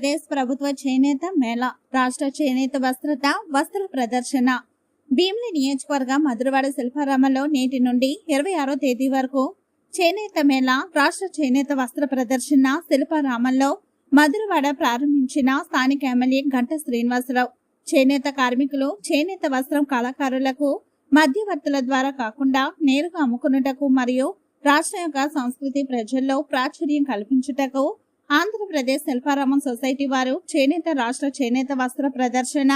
ఆంధ్రప్రదేశ్ ప్రభుత్వ చేనేత మేళ రాష్ట్ర చేనేత వస్త్రత వస్త్ర ప్రదర్శన. భీమిలి నియోజకవర్గ మధురవాడ శిల్పారామంలో నేటి నుండి ఇరవై ఆరో తేదీ వరకు చేనేత మేళ రాష్ట్ర చేనేత వస్త్ర ప్రదర్శన శిల్పారామంలో మధురవాడ ప్రారంభించిన స్థానిక ఎమ్మెల్యే గంట శ్రీనివాసరావు. చేనేత కార్మికులు చేనేత వస్త్రం కళాకారులకు మధ్యవర్తుల ద్వారా కాకుండా నేరుగా అమ్ముకున్నటకు మరియు రాష్ట్ర యొక్క సంస్కృతి ప్రజల్లో ప్రాచుర్యం కల్పించుటకు ఆంధ్రప్రదేశ్ శిల్పారామం సొసైటీ వారు చేనేత రాష్ట్ర చేనేత వస్త్ర ప్రదర్శన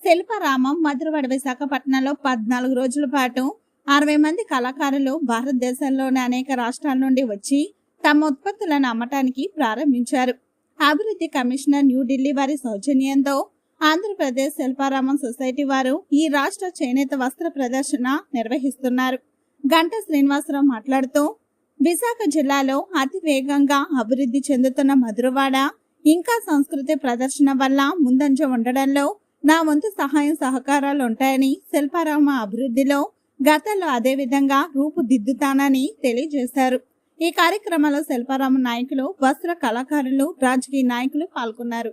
శిల్పారామం మధురవడ విశాఖపట్నంలో పద్నాలుగు రోజుల పాటు అరవై మంది కళాకారులు భారతదేశంలోని అనేక రాష్ట్రాల నుండి వచ్చి తమ ఉత్పత్తులను అమ్మటానికి ప్రారంభించారు. అభివృద్ధి కమిషనర్ న్యూఢిల్లీ వారి సౌజన్యంతో ఆంధ్రప్రదేశ్ శిల్పారామం సొసైటీ వారు ఈ రాష్ట్ర చేనేత వస్త్ర ప్రదర్శన నిర్వహిస్తున్నారు. గంట శ్రీనివాసరావు మాట్లాడుతూ విశాఖ జిల్లాలో అతి వేగంగా అభివృద్ధి చెందుతున్న మధురవాడ ఇంకా సంస్కృతి ప్రదర్శన వల్ల ముందంజ ఉండడంలో నా వంతు సహాయం సహకారాలు ఉంటాయని శిల్పారామ అభివృద్ధిలో గతంలో అదే విధంగా రూపుదిద్దుతానని తెలియజేశారు. ఈ కార్యక్రమంలో శిల్పారామ నాయకులు వస్త్ర కళాకారులు రాజకీయ నాయకులు పాల్గొన్నారు.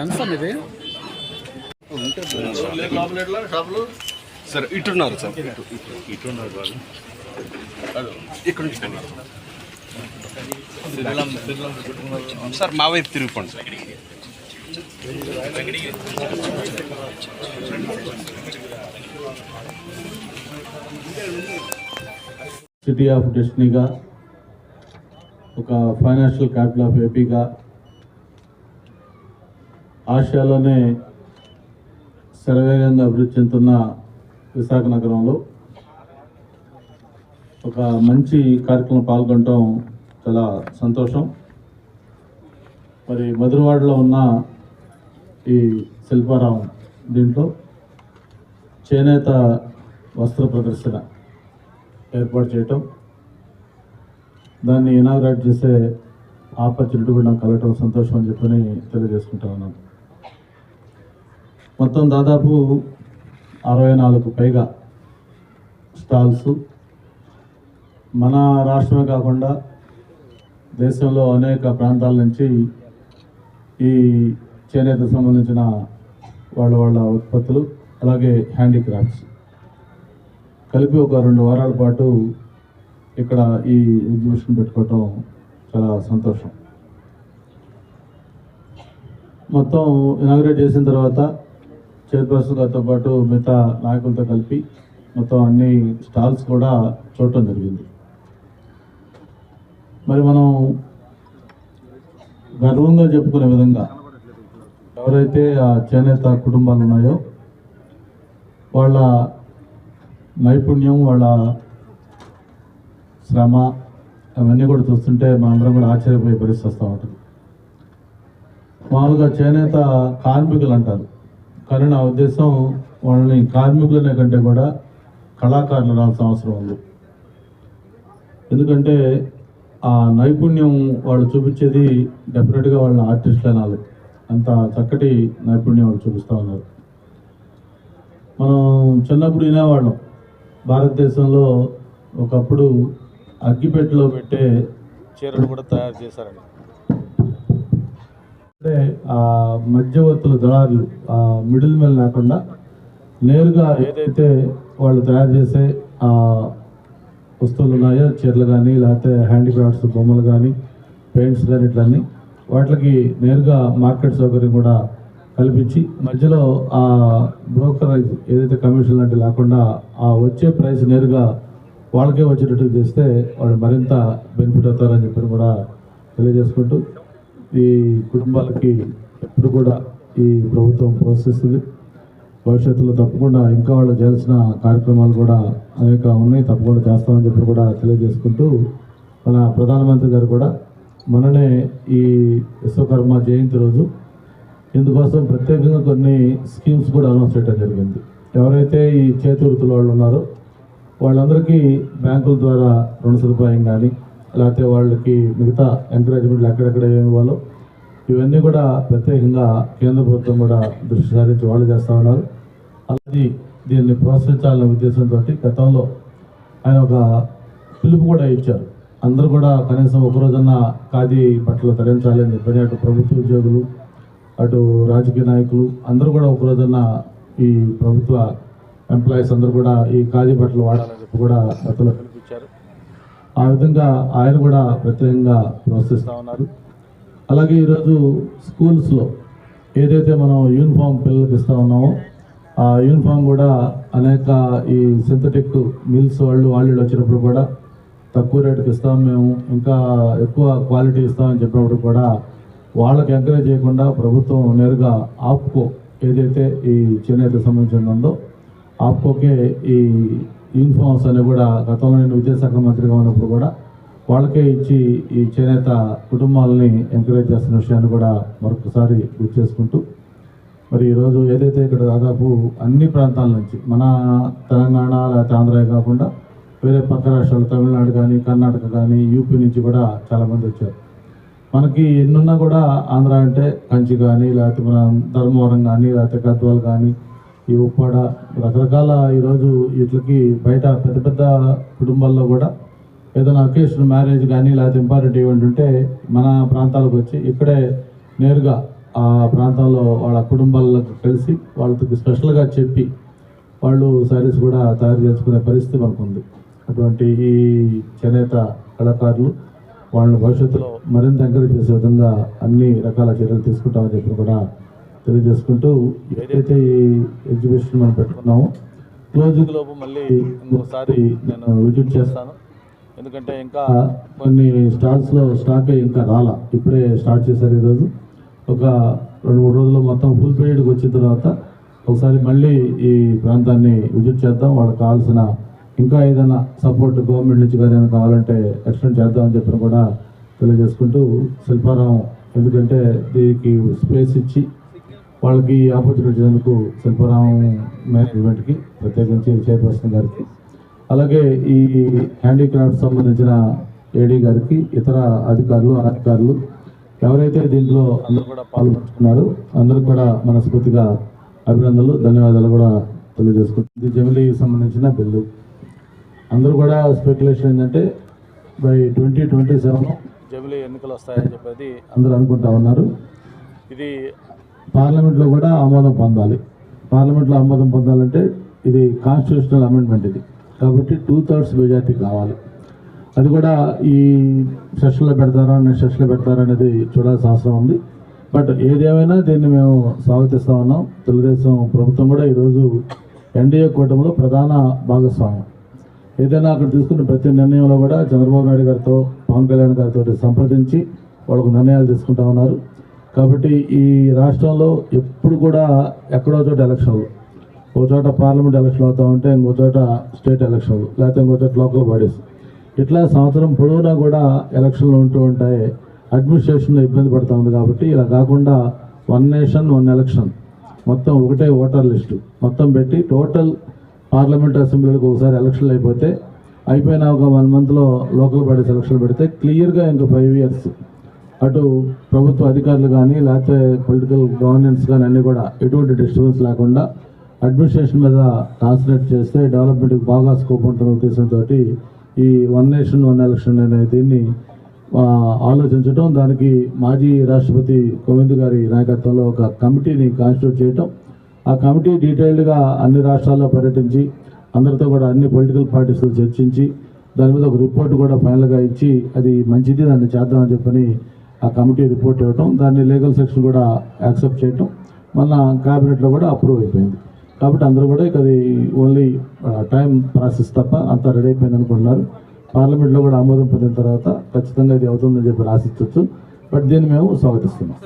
ఎంత ఇది? సార్ ఇటున్నారు సార్. ఇటు ఇటు ఇటున్నారు వాళ్ళు. ఇక్కడ నుంచి సార్ మా వైపు తిరుగుకోండి సార్. సిటీ ఆఫ్ డెస్టినీగా ఒక ఫైనాన్షియల్ క్యాపిటల్ ఆఫ్ ఏపీగా ఆసియాలోనే శరవేగంగా అభివృద్ధి చెందుతున్న విశాఖ నగరంలో ఒక మంచి కార్యక్రమం పాల్గొనటం చాలా సంతోషం. మరి మధురవాడలో ఉన్న ఈ శిల్పారావం దీంట్లో చేనేత వస్త్ర ప్రదర్శన. ఏర్పాటు చేయటం దాన్ని ఇనాగ్రేట్ చేసే ఆపర్చునిటీ కూడా నాకు కలగటం సంతోషం అని చెప్పని తెలియజేసుకుంటా ఉన్నాను. మొత్తం దాదాపు అరవై నాలుగు పైగా స్టాల్స్ మన రాష్ట్రమే కాకుండా దేశంలో అనేక ప్రాంతాల నుంచి ఈ చేనేత సంబంధించిన వాళ్ళ వాళ్ళ ఉత్పత్తులు అలాగే హ్యాండీక్రాఫ్ట్స్. కలిపి ఒక రెండు వారాల పాటు ఇక్కడ ఈ ఎగ్జిబిషన్ పెట్టుకోవటం చాలా సంతోషం. మొత్తం ఇనాగ్రేట్ చేసిన తర్వాత చైర్పర్సన్ గారితో పాటు మిగతా నాయకులతో కలిపి మొత్తం అన్ని స్టాల్స్ కూడా చూడటం జరిగింది. మరి మనం గర్వంగా చెప్పుకునే విధంగా ఎవరైతే ఆ చేనేత కుటుంబాలు ఉన్నాయో వాళ్ళ నైపుణ్యం వాళ్ళ శ్రమ అవన్నీ కూడా చూస్తుంటే మనందరం కూడా ఆశ్చర్యపోయే పరిస్థితి వస్తూ ఉంటుంది. మామూలుగా చేనేత కార్మికులు అంటారు. కానీ నా ఉద్దేశం వాళ్ళని కార్మికులనే కంటే కూడా కళాకారులు రావాల్సిన అవసరం ఉంది. ఎందుకంటే ఆ నైపుణ్యం వాళ్ళు చూపించేది డెఫినెట్గా వాళ్ళని ఆర్టిస్టులు అనాలి. అంత చక్కటి నైపుణ్యం వాళ్ళు చూపిస్తూ ఉన్నారు. మనం చిన్నప్పుడు వినేవాళ్ళం. భారతదేశంలో ఒకప్పుడు అగ్గిపెట్టెలో పెట్టే చీరలు కూడా తయారు చేశారండి. అంటే ఆ మధ్యవర్తులు దళారులు ఆ మిడిల్ మెన్ లేకుండా నేరుగా ఏదైతే వాళ్ళు తయారు చేసే ఆ వస్తువులు ఉన్నాయో చీరలు కానీ లేకపోతే హ్యాండీక్రాఫ్ట్స్ బొమ్మలు కానీ పెయింట్స్ కానీ ఇట్లన్నీ వాటికి నేరుగా మార్కెట్ సౌకర్యం కూడా కల్పించి మధ్యలో ఆ బ్రోకరేజ్ ఏదైతే కమిషన్ లాంటివి లేకుండా ఆ వచ్చే ప్రైస్ నేరుగా వాళ్ళకే వచ్చేటట్టు చేస్తే వాళ్ళు మరింత బెనిఫిట్ అవుతారని చెప్పి కూడా తెలియజేసుకుంటూ ఈ కుటుంబాలకి ఎప్పుడు కూడా ఈ ప్రభుత్వం ప్రోత్సహిస్తుంది. భవిష్యత్తులో తప్పకుండా ఇంకా వాళ్ళు చేయాల్సిన కార్యక్రమాలు కూడా అనేక ఉన్నాయి. తప్పకుండా చేస్తామని చెప్పి కూడా తెలియజేసుకుంటూ మన ప్రధానమంత్రి గారు కూడా మొన్ననే ఈ విశ్వకర్మ జయంతి రోజు ఇందుకోసం ప్రత్యేకంగా కొన్ని స్కీమ్స్ కూడా అనౌన్స్ చేయడం జరిగింది. ఎవరైతే ఈ చేతి వృత్తుల వాళ్ళు ఉన్నారో వాళ్ళందరికీ బ్యాంకుల ద్వారా రుణ సదుపాయం కానీ లేకపోతే వాళ్ళకి మిగతా ఎంకరేజ్మెంట్లు ఎక్కడెక్కడ ఏమి ఇవ్వాలో ఇవన్నీ కూడా ప్రత్యేకంగా కేంద్ర ప్రభుత్వం కూడా దృష్టి సారించి వాళ్ళు చేస్తూ ఉన్నారు. అలాగే దీన్ని ప్రోత్సహించాలనే ఉద్దేశంతో గతంలో ఆయన ఒక పిలుపు కూడా ఇచ్చారు. అందరూ కూడా కనీసం ఒక ఖాదీ బట్టలు ధరించాలని చెప్పినట్టు ప్రభుత్వ ఉద్యోగులు అటు రాజకీయ నాయకులు అందరూ కూడా ఒక రోజున ఈ ప్రభుత్వ ఎంప్లాయీస్ అందరూ కూడా ఈ ఖాళీ బట్టలు వాడాలని చెప్పి కూడా గతంలో కనిపించారు ఆ విధంగా ఆయన కూడా ప్రత్యేకంగా ప్రోత్సహిస్తూ ఉన్నారు. అలాగే ఈరోజు స్కూల్స్లో ఏదైతే మనం యూనిఫామ్ పిల్లలకి ఇస్తూ ఉన్నామో ఆ యూనిఫామ్ కూడా అనేక ఈ సింథటిక్ మిల్స్ వాళ్ళు వాళ్ళు వచ్చినప్పుడు కూడా తక్కువ రేటుకి ఇస్తాం మేము ఇంకా ఎక్కువ క్వాలిటీ ఇస్తామని చెప్పినప్పుడు కూడా వాళ్ళకి ఎంకరేజ్ చేయకుండా ప్రభుత్వం నేరుగా ఆప్కో ఏదైతే ఈ చేనేత సంబంధించిన ఉందో ఆప్కోకే ఈ యూనిఫామ్స్ అనేవి కూడా గతంలో నేను విద్యాశాఖ మంత్రిగా ఉన్నప్పుడు కూడా వాళ్ళకే ఇచ్చి ఈ చేనేత కుటుంబాలని ఎంకరేజ్ చేస్తున్న విషయాన్ని కూడా మరొకసారి గుర్తు చేసుకుంటూ మరి ఈరోజు ఏదైతే ఇక్కడ దాదాపు అన్ని ప్రాంతాల నుంచి మన తెలంగాణ లేకపోతే ఆంధ్ర కాకుండా వేరే పక్క రాష్ట్రాలు తమిళనాడు కానీ కర్ణాటక కానీ యూపీ నుంచి కూడా చాలామంది వచ్చారు. మనకి ఎన్నున్నా కూడా ఆంధ్ర అంటే కంచి కానీ లేకపోతే మన ధర్మవరం కానీ లేకపోతే గద్వాలు కానీ ఈ ఉప్పాడ రకరకాల ఈరోజు వీటికి బయట పెద్ద పెద్ద కుటుంబాల్లో కూడా ఏదైనా అకేషన్ మ్యారేజ్ కానీ లేకపోతే ఇంపార్టెంట్ ఈవెంట్ ఉంటే మన ప్రాంతాలకు వచ్చి ఇక్కడే నేరుగా ఆ ప్రాంతంలో వాళ్ళ కుటుంబాలకు కలిసి వాళ్ళకి స్పెషల్గా చెప్పి వాళ్ళు శారీస్ కూడా తయారు చేసుకునే పరిస్థితి మనకు ఉంది అటువంటి ఈ చేనేత కళాకారులు వాళ్ళ భవిష్యత్తులో మరింత ఎంకరేజ్ చేసే విధంగా అన్ని రకాల చర్యలు తీసుకుంటామని చెప్పి కూడా తెలియజేసుకుంటూ ఏదైతే ఈ ఎగ్జిబిషన్ మనం పెట్టుకున్నామో క్లోజింగ్ లోపు మళ్ళీ ఇంకొకసారి నేను విజిట్ చేస్తాను. ఎందుకంటే ఇంకా కొన్ని స్టాల్స్లో స్టాక్ ఇంకా రాలా. ఇప్పుడే స్టార్ట్ చేశారు ఈరోజు ఒక రెండు మూడు రోజుల్లో మొత్తం ఫుల్ పీరియడ్కి వచ్చిన తర్వాత ఒకసారి మళ్ళీ ఈ ప్రాంతాన్ని విజిట్ చేద్దాం. వాళ్ళకి కావాల్సిన ఇంకా ఏదైనా సపోర్ట్ గవర్నమెంట్ నుంచి కానీ ఏదైనా కావాలంటే ఎక్స్టెండ్ చేద్దామని చెప్పిన కూడా తెలియజేసుకుంటూ శిల్పారావు ఎందుకంటే దీనికి స్పేస్ ఇచ్చి వాళ్ళకి ఆపర్చునిటీ ఇచ్చినందుకు శిల్పారావు మేనేజ్మెంట్కి ప్రత్యేకించి చైర్పర్సన్ గారికి అలాగే ఈ హ్యాండీక్రాఫ్ట్ సంబంధించిన ఏడీ గారికి ఇతర అధికారులు అనధికారులు ఎవరైతే దీంట్లో అందరూ కూడా పాల్గొంటున్నారో అందరూ కూడా మనస్ఫూర్తిగా అభినందనలు ధన్యవాదాలు కూడా తెలియజేసుకుంటుంది జమిలీకి సంబంధించిన బిల్లు. అందరూ కూడా స్పెక్యులేషన్ ఏంటంటే బై ట్వంటీ ట్వంటీ సెవెన్ జమిలీ ఎన్నికలు వస్తాయని చెప్పేది అందరూ అనుకుంటా ఉన్నారు. ఇది పార్లమెంట్లో కూడా ఆమోదం పొందాలి. పార్లమెంట్లో ఆమోదం పొందాలంటే ఇది కాన్స్టిట్యూషనల్ అమెండ్మెంట్ ఇది. కాబట్టి టూ థర్డ్స్ మెజార్టీ కావాలి. అది కూడా ఈ సెషన్లో పెడతారా నెక్స్ట్ సెషన్లో పెడతారా అనేది చూడాల్సిన అవసరం ఉంది. బట్ ఏదేమైనా దీన్ని మేము స్వాగతిస్తా ఉన్నాం. తెలుగుదేశం ప్రభుత్వం కూడా ఈరోజు ఎన్డీఏ కూటమిలో ప్రధాన భాగస్వామ్యం. ఏదైనా అక్కడ తీసుకున్న ప్రతి నిర్ణయంలో కూడా చంద్రబాబు నాయుడు గారితో పవన్ కళ్యాణ్ గారితో సంప్రదించి వాళ్ళకు నిర్ణయాలు తీసుకుంటా ఉన్నారు. కాబట్టి ఈ రాష్ట్రంలో ఎప్పుడు కూడా ఎక్కడో చోట ఎలక్షన్లు ఓ చోట పార్లమెంట్ ఎలక్షన్ అవుతా ఉంటే ఇంకో చోట స్టేట్ ఎలక్షన్లు లేకపోతే ఇంకో చోట లోకల్ బాడీస్ ఇట్లా సంవత్సరం పొడవునా కూడా ఎలక్షన్లు ఉంటూ ఉంటాయి. అడ్మినిస్ట్రేషన్లో ఇబ్బంది పడుతూ ఉంది కాబట్టి ఇలా కాకుండా వన్ నేషన్ వన్ ఎలక్షన్ మొత్తం ఒకటే ఓటర్ లిస్టు మొత్తం పెట్టి టోటల్ పార్లమెంట్ అసెంబ్లీలకు ఒకసారి ఎలక్షన్లు అయిపోతే అయిపోయిన ఒక వన్ మంత్లో లోకల్ బాడీస్ ఎలక్షన్లు పెడితే క్లియర్గా ఇంకా ఫైవ్ ఇయర్స్ అటు ప్రభుత్వ అధికారులు కానీ లేకపోతే పొలిటికల్ గవర్నెన్స్ కానీ అన్నీ కూడా ఎటువంటి డిస్టర్బెన్స్ లేకుండా అడ్మినిస్ట్రేషన్ మీద కాన్సన్ట్రేట్ చేస్తే డెవలప్మెంట్కి బాగా స్కోప్ ఉంటున్న ఉద్దేశంతో ఈ వన్ నేషన్ వన్ ఎలక్షన్ అనే దీన్ని ఆలోచించడం దానికి మాజీ రాష్ట్రపతి కోవింద్ గారి నాయకత్వంలో ఒక కమిటీని కాన్స్టిట్యూట్ చేయటం ఆ కమిటీ డీటెయిల్డ్గా అన్ని రాష్ట్రాల్లో పర్యటించి అందరితో కూడా అన్ని పొలిటికల్ పార్టీస్తో చర్చించి దాని మీద ఒక రిపోర్ట్ కూడా ఫైనల్గా ఇచ్చి అది మంచిది దాన్ని చేద్దామని చెప్పని ఆ కమిటీ రిపోర్ట్ ఇవ్వటం దాన్ని లీగల్ సెక్షన్ కూడా యాక్సెప్ట్ చేయటం మన క్యాబినెట్లో కూడా అప్రూవ్ అయిపోయింది. కాబట్టి అందరూ కూడా ఇక అది ఓన్లీ టైం ప్రాసెస్ తప్ప అంతా రెడీ అయిపోయింది అనుకుంటున్నారు. పార్లమెంట్లో కూడా ఆమోదం పొందిన తర్వాత ఖచ్చితంగా ఇది అవుతుందని చెప్పి ఆశించవచ్చు బట్ దీన్ని మేము స్వాగతిస్తున్నాం.